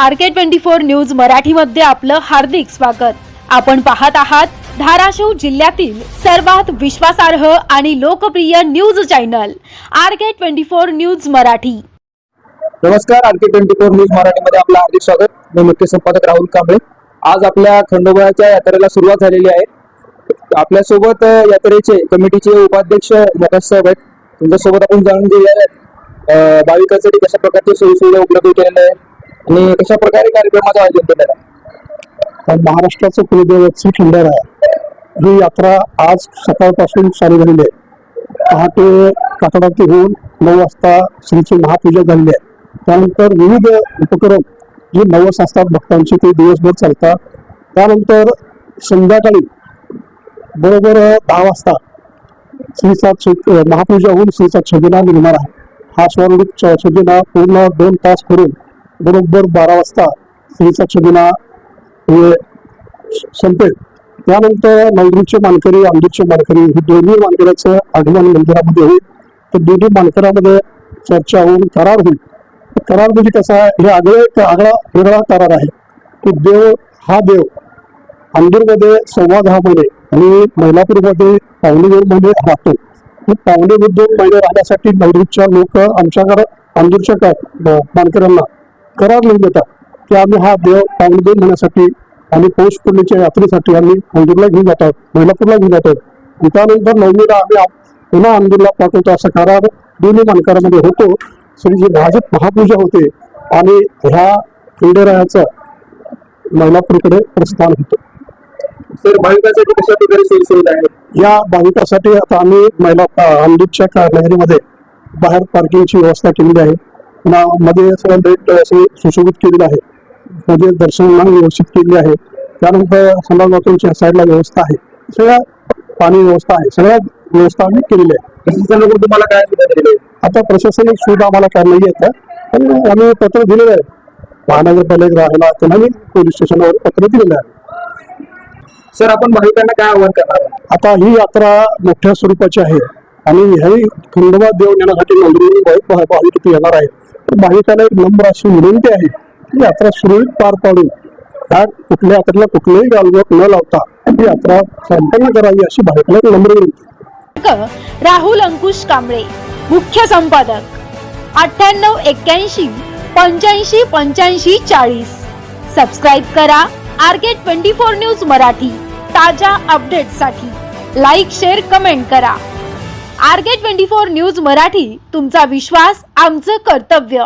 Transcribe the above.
R K twenty four news मराठीमध्ये आपलं हार्दिक स्वागत. आपण पाहत आहात धाराशिव जिल्ह्यातील सर्वात विश्वासार्ह आणि लोकप्रिय news channel R K twenty four news Marathi. नमस्कार R K twenty four news मराठीमध्ये आपलं हार्दिक स्वागत. मी मुख्य संपादक राहुल कांबळे. आज आपल्या खंडोबाच्या यात्रेला सुरुवात झालेली आहे. आपल्यासोबत यात्रेचे कमिटीचे उपाध्यक्ष मोकाश साहेब आहेत. तुमच्यासोबत आपण जाणून घेऊया भाविकांसाठी कशा प्रकारचे सोयीसुविधा उपलब्ध केलेल्या आहेत? आणि कशा प्रकारे कार्यक्रमाचं आयोजन केलेलं आहे महाराष्ट्राचं कुलदैवत श्री आहे ही यात्रा आज सकाळपासून चालू झालेली आहे. पहाटे कातडाती होऊन नऊ वाजता श्रीची महापूजा झालेली आहे. त्यानंतर विविध उपक्रम जे नवस असतात भक्तांचे ते दिवसभर चालतात. त्यानंतर संध्याकाळी बरोबर दहा वाजता श्रीचा महापूजा होऊन श्रीचा छबिना निर्माण आहे. हा स्वर्णिक छबिना पूर्ण दोन तास करून बरोबर बारा वाजता श्रीचा छबिना हे संपेल. त्यानंतर नवरीचे मानकरी आंबीचे मानकरी हे दोन्ही मानकऱ्याचं आगमन मंदिरामध्ये होईल. तर दोन्ही मानकऱ्यामध्ये चर्चा होऊन करार होईल. करार म्हणजे कसा आहे? हे आगळे आगळा वेगळा करार आहे. की देव हा देव अंदूरमध्ये सव्वा दहा महिने आणि मैलापूरमध्ये पावणे दोन महिने राहतो पावणे दोन महिने राहण्यासाठी नवरीच्या लोक आमच्याकडे अंदूरच्या मानकऱ्यांना करार लिहून देतात की आम्ही हा देव पावणे दोन महिन्यासाठी आणि पौष पौर्णिमेच्या यात्रेसाठी आम्ही अंदूरला घेऊन जातात मैलापूरला घेऊन जातात आणि त्यानंतर नवमीला आम्ही पुन्हा अंदूरला पाठवतो असा करार दोन्ही मानकरामध्ये होतो. श्री जी भाजप महापूजा होते आणि ह्या खंडेरायाचं मैलापूरकडे प्रस्थान होतं. तर भाविकांसाठी कशा प्रकारे सोयीसुविधा आहेत या भाविकासाठी आता आम्ही महिला अंदूरच्या नगरीमध्ये बाहेर पार्किंगची व्यवस्था केलेली आहे. पुन्हा मध्ये सगळं लेट असे सुशोभित केलेलं आहे. मध्ये दर्शनाला व्यवस्थित केलेली आहे. त्यानंतर समाजवातूंच्या साईडला व्यवस्था आहे. सगळ्या पाणी व्यवस्था आहे. सगळ्या व्यवस्था आम्ही केलेली आहे प्रशासनाकडून तुम्हाला काय सुविधा आहे आता प्रशासनिक सुविधा आम्हाला काय नाही येत पण आम्ही पत्र दिलेलं आहे. महानगरपालिका राहायला त्यांना पोलीस स्टेशनवर पत्र दिलेलं आहे. सर आपण भाविकांना काय आव्हान करणार? आता ही यात्रा मोठ्या स्वरूपाची आहे. आणि ही खंडोबा देव नेण्यासाठी नोंदणी भाविक येणार आहेत. भाविकाला एक नम्र अशी विनंती आहे की यात्रा सुरळीत पार पाडून ह्या कुठल्या यात्रेला कुठलेही गालबोट न लावता ही यात्रा संपन्न करावी अशी भाविकाला एक नम्र विनंती. राहुल अंकुश कांबळे मुख्य संपादक. अठ्ठ्याण्णव एक्क्याऐंशी पंच्याऐंशी पंच्याऐंशी चाळीस. सबस्क्राईब करा. R K twenty four news Marathi. ताज्या अपडेटसाठी लाईक शेअर कमेंट करा. R K twenty four news Marathi तुमचा विश्वास आमचं कर्तव्य.